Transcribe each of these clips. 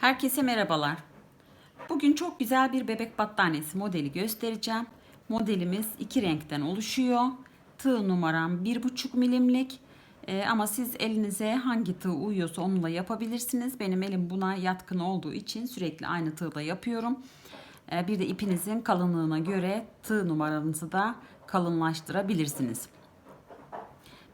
Herkese merhabalar. Bugün çok güzel bir bebek battaniyesi modeli göstereceğim. Modelimiz iki renkten oluşuyor. Tığ numaram 1,5 milimlik. Ee, ama siz elinize hangi tığ uyuyorsa onunla yapabilirsiniz. Benim elim buna yatkın olduğu için sürekli aynı tığda yapıyorum. Ee, bir de ipinizin kalınlığına göre tığ numaranızı da kalınlaştırabilirsiniz.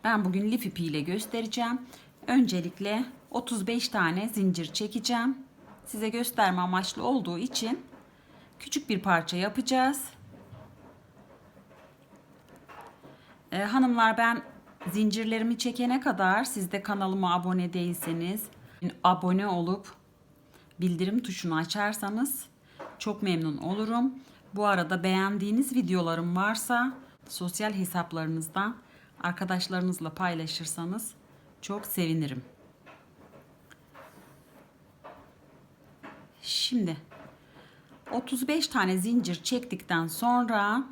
Ben bugün lif ipiyle göstereceğim. Öncelikle 35 tane zincir çekeceğim. Size gösterme amaçlı olduğu için küçük bir parça yapacağız. Ee, hanımlar ben zincirlerimi çekene kadar siz de kanalıma abone değilseniz abone olup bildirim tuşunu açarsanız çok memnun olurum. Bu arada beğendiğiniz videolarım varsa sosyal hesaplarınızdan arkadaşlarınızla paylaşırsanız çok sevinirim. Şimdi 35 tane zincir çektikten sonra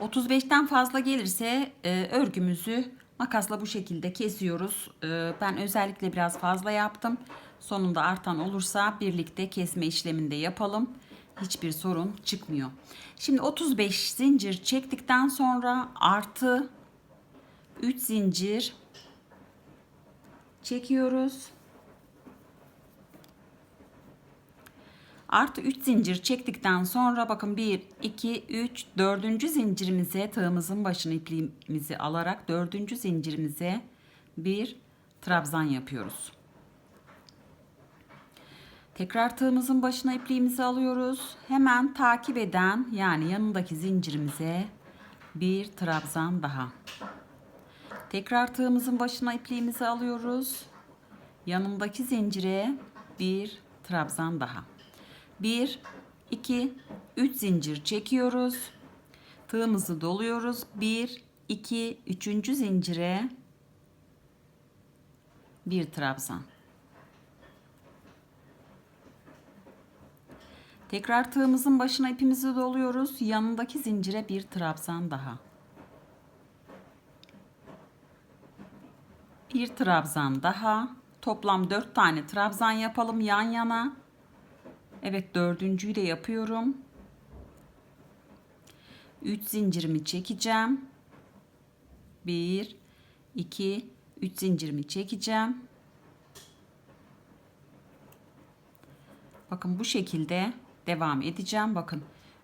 35'ten fazla gelirse e, örgümüzü makasla bu şekilde kesiyoruz. E, ben özellikle biraz fazla yaptım. Sonunda artan olursa birlikte kesme işleminde yapalım. Hiçbir sorun çıkmıyor. Şimdi 35 zincir çektikten sonra artı 3 zincir çekiyoruz. Artı 3 zincir çektikten sonra bakın 1, 2, 3, 4. zincirimize tığımızın başını ipliğimizi alarak 4. zincirimize bir trabzan yapıyoruz. Tekrar tığımızın başına ipliğimizi alıyoruz. Hemen takip eden yani yanındaki zincirimize bir trabzan daha. Tekrar tığımızın başına ipliğimizi alıyoruz. Yanındaki zincire bir trabzan daha. 1 2 3 zincir çekiyoruz. Tığımızı doluyoruz. 1 2 3. zincire bir trabzan. Tekrar tığımızın başına ipimizi doluyoruz. Yanındaki zincire bir trabzan daha. Bir trabzan daha. Toplam 4 tane trabzan yapalım yan yana. Evet dördüncüyü de yapıyorum. 3 zincirimi çekeceğim. 1 2 3 zincirimi çekeceğim. Bakın bu şekilde devam edeceğim. Bakın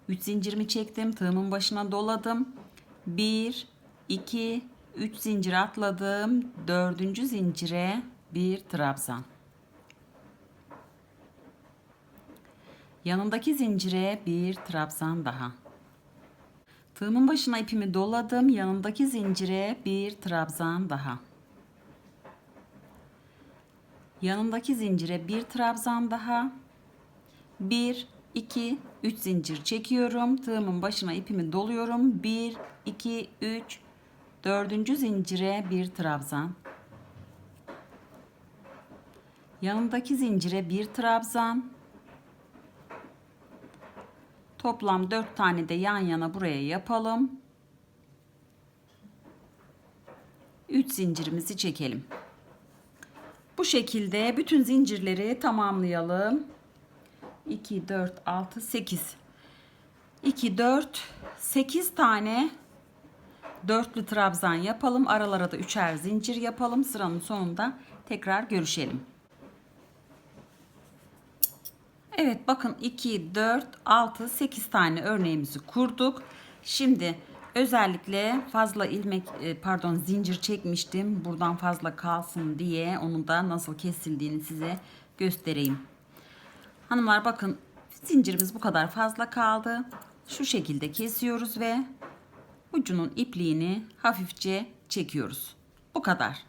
3 zincirimi çektim. Tığımın başına doladım. 1 2 3 zincir atladım. 4. zincire bir trabzan. Yanındaki zincire bir trabzan daha. Tığımın başına ipimi doladım. Yanındaki zincire bir trabzan daha. Yanındaki zincire bir trabzan daha. 1 2 3 zincir çekiyorum. Tığımın başına ipimi doluyorum. 1 2 3 4. zincire bir trabzan. Yanındaki zincire bir trabzan. Toplam 4 tane de yan yana buraya yapalım. 3 zincirimizi çekelim. Bu şekilde bütün zincirleri tamamlayalım. 2 4 6 8 2 4 8 tane dörtlü trabzan yapalım. Aralara da üçer zincir yapalım. Sıranın sonunda tekrar görüşelim. Evet bakın 2, 4, 6, 8 tane örneğimizi kurduk. Şimdi özellikle fazla ilmek e, pardon zincir çekmiştim. Buradan fazla kalsın diye onu da nasıl kesildiğini size göstereyim. Hanımlar bakın zincirimiz bu kadar fazla kaldı. Şu şekilde kesiyoruz ve ucunun ipliğini hafifçe çekiyoruz. Bu kadar.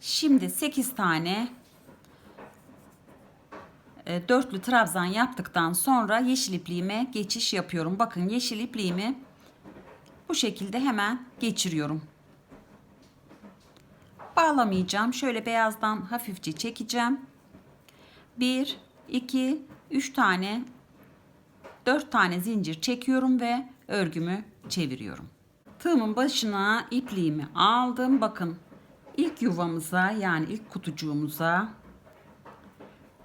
Şimdi 8 tane e, dörtlü trabzan yaptıktan sonra yeşil ipliğime geçiş yapıyorum. Bakın yeşil ipliğimi bu şekilde hemen geçiriyorum. Bağlamayacağım. Şöyle beyazdan hafifçe çekeceğim. 1 2 3 tane 4 tane zincir çekiyorum ve örgümü çeviriyorum. Tığımın başına ipliğimi aldım. Bakın ilk yuvamıza yani ilk kutucuğumuza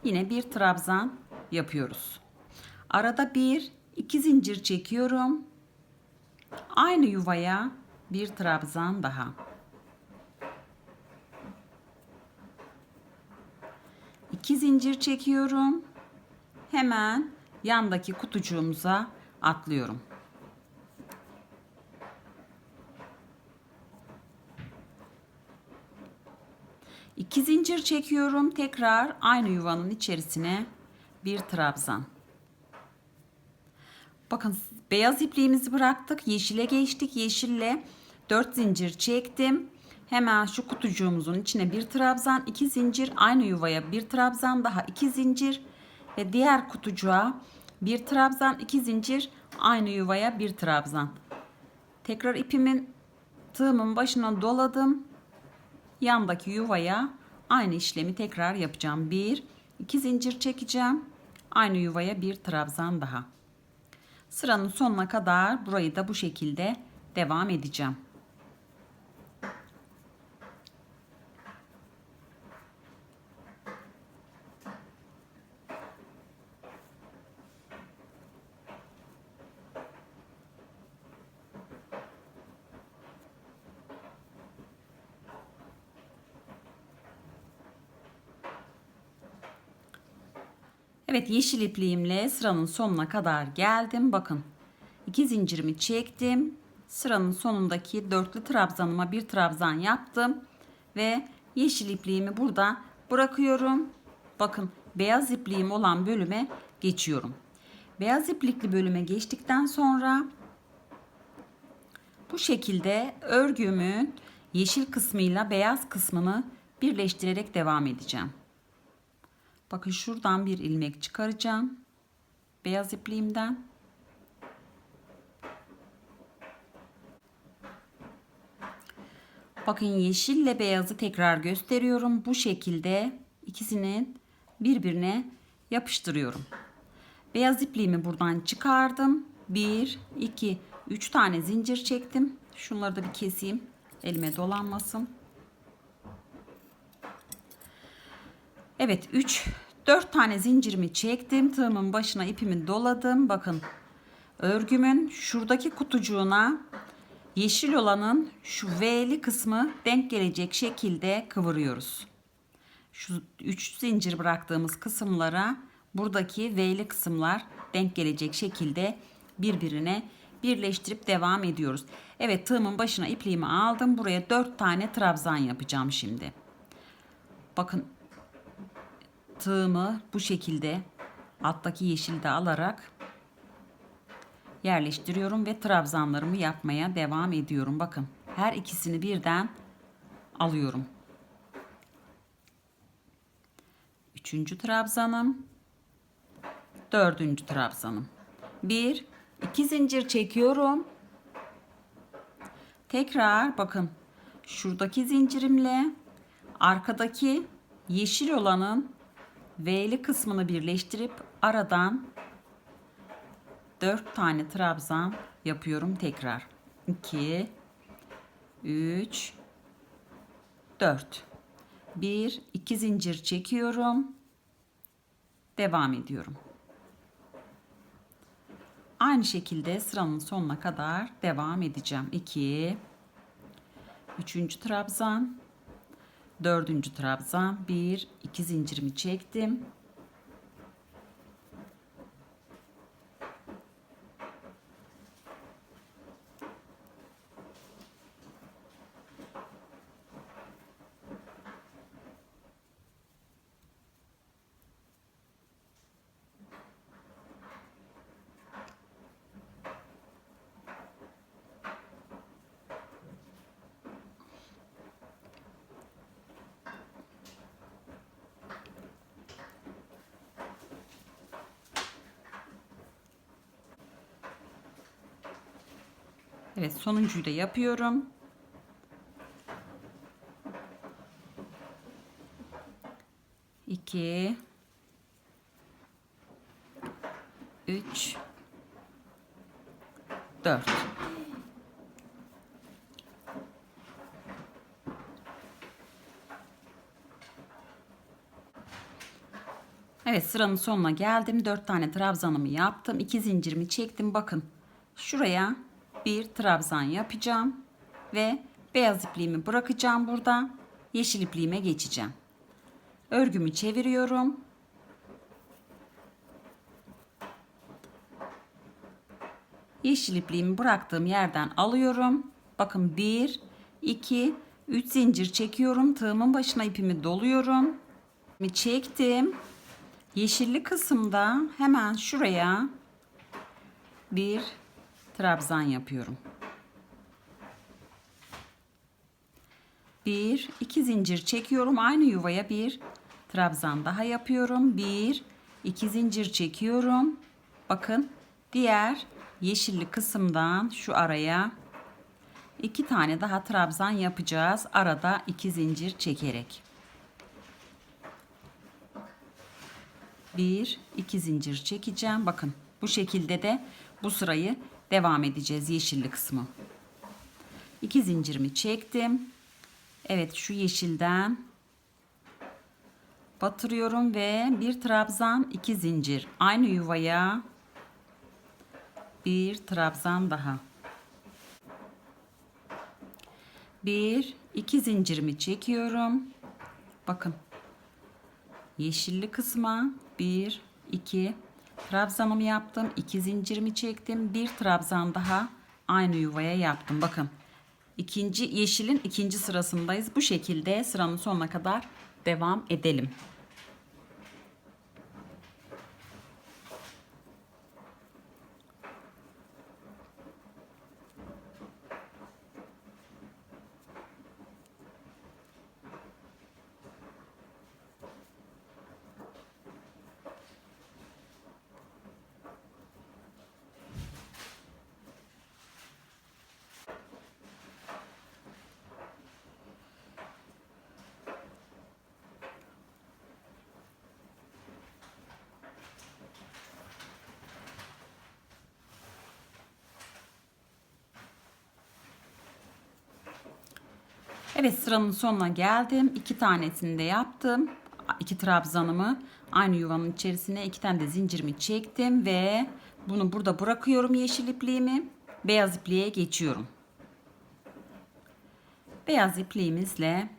yine bir trabzan yapıyoruz. Arada bir iki zincir çekiyorum. Aynı yuvaya bir trabzan daha. İki zincir çekiyorum. Hemen yandaki kutucuğumuza atlıyorum. İki zincir çekiyorum. Tekrar aynı yuvanın içerisine bir trabzan. Bakın beyaz ipliğimizi bıraktık. Yeşile geçtik. Yeşille 4 zincir çektim. Hemen şu kutucuğumuzun içine bir trabzan, iki zincir, aynı yuvaya bir trabzan daha iki zincir ve diğer kutucuğa bir trabzan, iki zincir, aynı yuvaya bir trabzan. Tekrar ipimin tığımın başına doladım. Yandaki yuvaya aynı işlemi tekrar yapacağım. Bir, iki zincir çekeceğim. Aynı yuvaya bir trabzan daha. Sıranın sonuna kadar burayı da bu şekilde devam edeceğim. Evet yeşil ipliğimle sıranın sonuna kadar geldim. Bakın iki zincirimi çektim. Sıranın sonundaki dörtlü trabzanıma bir trabzan yaptım. Ve yeşil ipliğimi burada bırakıyorum. Bakın beyaz ipliğim olan bölüme geçiyorum. Beyaz iplikli bölüme geçtikten sonra bu şekilde örgümün yeşil kısmıyla beyaz kısmını birleştirerek devam edeceğim. Bakın şuradan bir ilmek çıkaracağım. Beyaz ipliğimden. Bakın yeşille beyazı tekrar gösteriyorum. Bu şekilde ikisini birbirine yapıştırıyorum. Beyaz ipliğimi buradan çıkardım. 1, 2, 3 tane zincir çektim. Şunları da bir keseyim. Elime dolanmasın. Evet 3 4 tane zincirimi çektim. Tığımın başına ipimi doladım. Bakın örgümün şuradaki kutucuğuna yeşil olanın şu V'li kısmı denk gelecek şekilde kıvırıyoruz. Şu 3 zincir bıraktığımız kısımlara buradaki V'li kısımlar denk gelecek şekilde birbirine birleştirip devam ediyoruz. Evet tığımın başına ipliğimi aldım. Buraya 4 tane trabzan yapacağım şimdi. Bakın tığımı bu şekilde alttaki yeşili de alarak yerleştiriyorum ve trabzanlarımı yapmaya devam ediyorum. Bakın her ikisini birden alıyorum. Üçüncü trabzanım. Dördüncü trabzanım. Bir, iki zincir çekiyorum. Tekrar bakın şuradaki zincirimle arkadaki yeşil olanın V'li kısmını birleştirip aradan 4 tane trabzan yapıyorum tekrar. 2 3 4 1 2 zincir çekiyorum. Devam ediyorum. Aynı şekilde sıranın sonuna kadar devam edeceğim. 2 3. trabzan dördüncü trabzan bir iki zincirimi çektim Evet sonuncuyu da yapıyorum. İki. Üç. Dört. Evet sıranın sonuna geldim. 4 tane trabzanımı yaptım. 2 zincirimi çektim. Bakın şuraya bir trabzan yapacağım. Ve beyaz ipliğimi bırakacağım burada. Yeşil ipliğime geçeceğim. Örgümü çeviriyorum. Yeşil ipliğimi bıraktığım yerden alıyorum. Bakın 1, 2, 3 zincir çekiyorum. Tığımın başına ipimi doluyorum. İpimi Çektim. Yeşilli kısımda hemen şuraya bir trabzan yapıyorum. Bir, iki zincir çekiyorum. Aynı yuvaya bir trabzan daha yapıyorum. Bir, iki zincir çekiyorum. Bakın diğer yeşilli kısımdan şu araya iki tane daha trabzan yapacağız. Arada iki zincir çekerek. Bir, iki zincir çekeceğim. Bakın bu şekilde de bu sırayı devam edeceğiz yeşilli kısmı. İki zincirimi çektim. Evet şu yeşilden batırıyorum ve bir trabzan iki zincir aynı yuvaya bir trabzan daha bir iki zincirimi çekiyorum bakın yeşilli kısma bir iki trabzanımı yaptım iki zincirimi çektim bir trabzan daha aynı yuvaya yaptım. Bakın ikinci yeşilin ikinci sırasındayız. Bu şekilde sıranın sonuna kadar devam edelim Evet sıranın sonuna geldim. İki tanesini de yaptım. İki trabzanımı aynı yuvanın içerisine iki tane de zincirimi çektim ve bunu burada bırakıyorum yeşil ipliğimi. Beyaz ipliğe geçiyorum. Beyaz ipliğimizle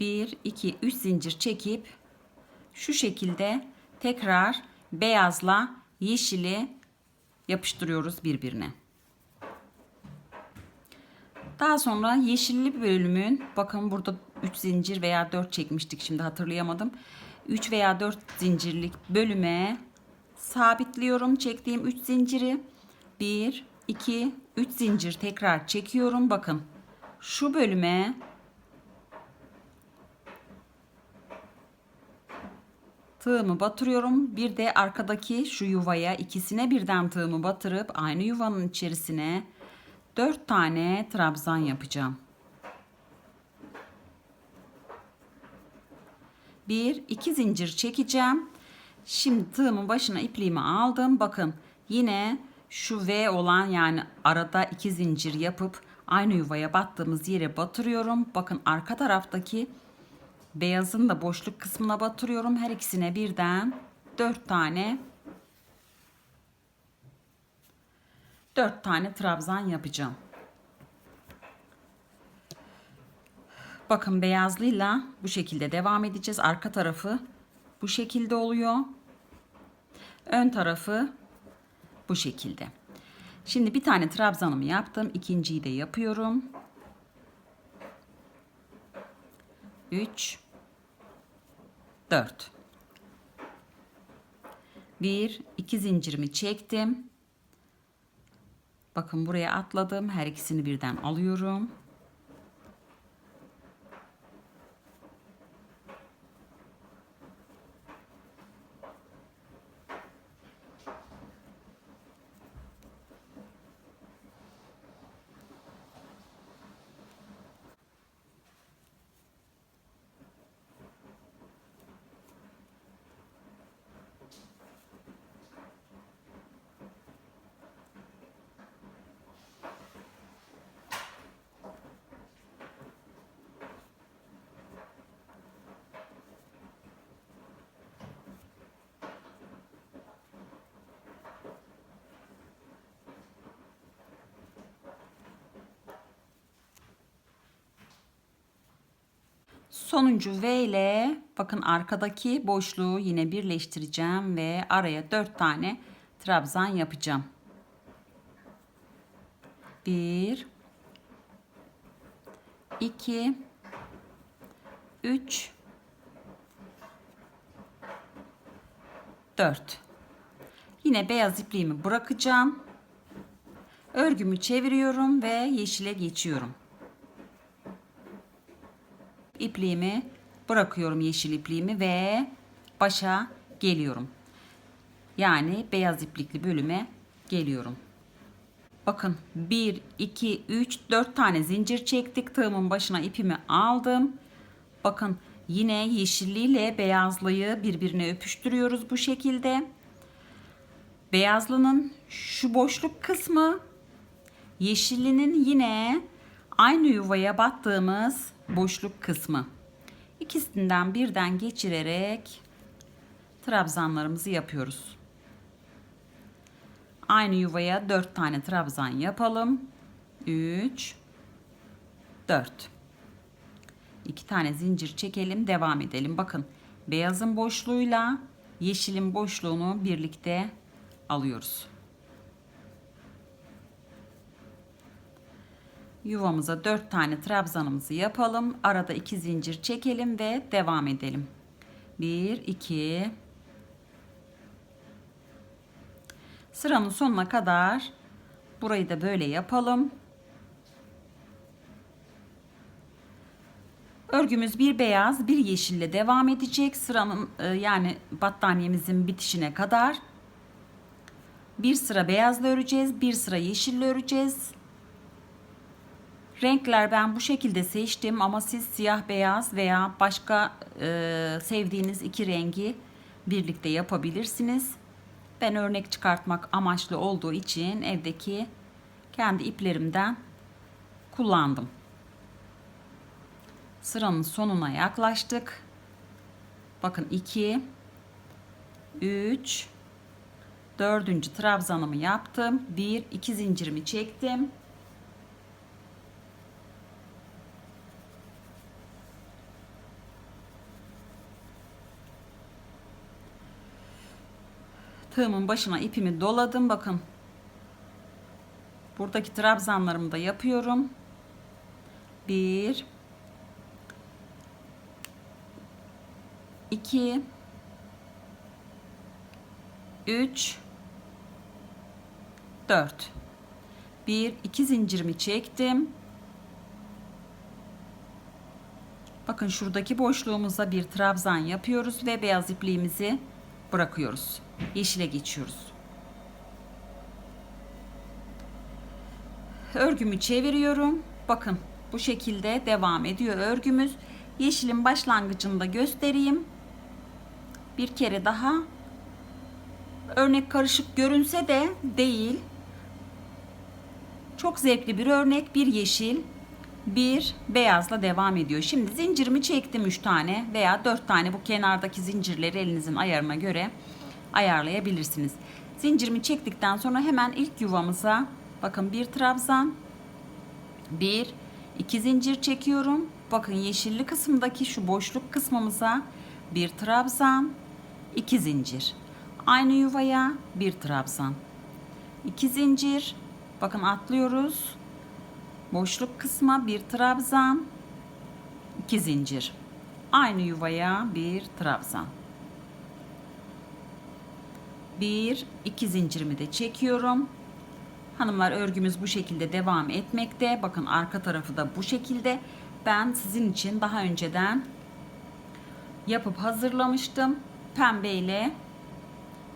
1 2 3 zincir çekip şu şekilde tekrar beyazla yeşili yapıştırıyoruz birbirine. Daha sonra yeşilli bölümün bakın burada 3 zincir veya 4 çekmiştik şimdi hatırlayamadım. 3 veya 4 zincirlik bölüme sabitliyorum çektiğim 3 zinciri. 1 2 3 zincir tekrar çekiyorum. Bakın şu bölüme tığımı batırıyorum. Bir de arkadaki şu yuvaya ikisine birden tığımı batırıp aynı yuvanın içerisine 4 tane trabzan yapacağım. 1 2 zincir çekeceğim. Şimdi tığımın başına ipliğimi aldım. Bakın yine şu V olan yani arada 2 zincir yapıp aynı yuvaya battığımız yere batırıyorum. Bakın arka taraftaki beyazın da boşluk kısmına batırıyorum. Her ikisine birden 4 tane 4 tane trabzan yapacağım. Bakın beyazlıyla bu şekilde devam edeceğiz. Arka tarafı bu şekilde oluyor. Ön tarafı bu şekilde. Şimdi bir tane trabzanımı yaptım. İkinciyi de yapıyorum. 3 4 1 2 zincirimi çektim. Bakın buraya atladım. Her ikisini birden alıyorum. Sonuncu V ile bakın arkadaki boşluğu yine birleştireceğim ve araya 4 tane trabzan yapacağım. 1 2 3 4 Yine beyaz ipliğimi bırakacağım. Örgümü çeviriyorum ve yeşile geçiyorum. İpliğimi bırakıyorum yeşil ipliğimi ve başa geliyorum. Yani beyaz iplikli bölüme geliyorum. Bakın 1, 2, 3, 4 tane zincir çektik. Tığımın başına ipimi aldım. Bakın yine yeşilliyle beyazlıyı birbirine öpüştürüyoruz bu şekilde. Beyazlının şu boşluk kısmı yeşillinin yine aynı yuvaya battığımız boşluk kısmı. İkisinden birden geçirerek trabzanlarımızı yapıyoruz. Aynı yuvaya 4 tane trabzan yapalım. 3 4 2 tane zincir çekelim, devam edelim. Bakın, beyazın boşluğuyla yeşilin boşluğunu birlikte alıyoruz. Yuvamıza 4 tane trabzanımızı yapalım. Arada 2 zincir çekelim ve devam edelim. 1 2 Sıranın sonuna kadar burayı da böyle yapalım. Örgümüz bir beyaz, bir yeşille devam edecek. Sıranın e, yani battaniyemizin bitişine kadar. Bir sıra beyazla öreceğiz, bir sıra yeşille öreceğiz. Renkler ben bu şekilde seçtim ama siz siyah beyaz veya başka e, sevdiğiniz iki rengi birlikte yapabilirsiniz. Ben örnek çıkartmak amaçlı olduğu için evdeki kendi iplerimden kullandım. Sıranın sonuna yaklaştık. Bakın 2 3 dördüncü trabzanımı yaptım. 1 2 zincirimi çektim. Tığımın başına ipimi doladım. Bakın. Buradaki trabzanlarımı da yapıyorum. 1 2 3 4 1 2 zincirimi çektim. Bakın şuradaki boşluğumuza bir trabzan yapıyoruz ve beyaz ipliğimizi bırakıyoruz. Yeşile geçiyoruz. Örgümü çeviriyorum. Bakın bu şekilde devam ediyor örgümüz. Yeşilin başlangıcında göstereyim. Bir kere daha. Örnek karışık görünse de değil. Çok zevkli bir örnek. Bir yeşil, bir beyazla devam ediyor. Şimdi zincirimi çektim 3 tane veya 4 tane bu kenardaki zincirleri elinizin ayarına göre ayarlayabilirsiniz. Zincirimi çektikten sonra hemen ilk yuvamıza bakın bir trabzan, bir iki zincir çekiyorum. Bakın yeşilli kısımdaki şu boşluk kısmımıza bir trabzan, iki zincir. Aynı yuvaya bir trabzan, iki zincir. Bakın atlıyoruz. Boşluk kısma bir trabzan, iki zincir. Aynı yuvaya bir trabzan. Bir, iki zincirimi de çekiyorum. Hanımlar örgümüz bu şekilde devam etmekte. Bakın arka tarafı da bu şekilde. Ben sizin için daha önceden yapıp hazırlamıştım. Pembe ile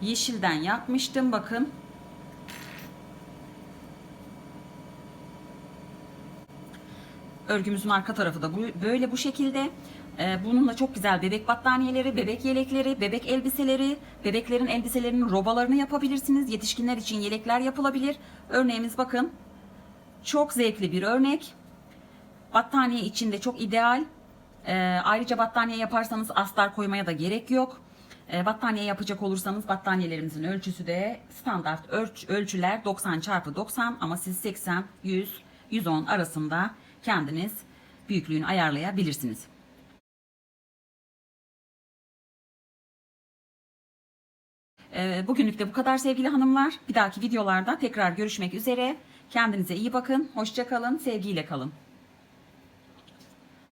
yeşilden yapmıştım. Bakın. Örgümüzün arka tarafı da böyle bu şekilde. Ee, bununla çok güzel bebek battaniyeleri, bebek yelekleri, bebek elbiseleri, bebeklerin elbiselerinin robalarını yapabilirsiniz. Yetişkinler için yelekler yapılabilir. Örneğimiz bakın. Çok zevkli bir örnek. Battaniye içinde çok ideal. Ee, ayrıca battaniye yaparsanız astar koymaya da gerek yok. Ee, battaniye yapacak olursanız battaniyelerimizin ölçüsü de standart ölç, ölçüler 90 çarpı 90 ama siz 80, 100, 110 arasında kendiniz büyüklüğünü ayarlayabilirsiniz. Bugünlük de bu kadar sevgili hanımlar. Bir dahaki videolarda tekrar görüşmek üzere. Kendinize iyi bakın. Hoşça kalın. Sevgiyle kalın.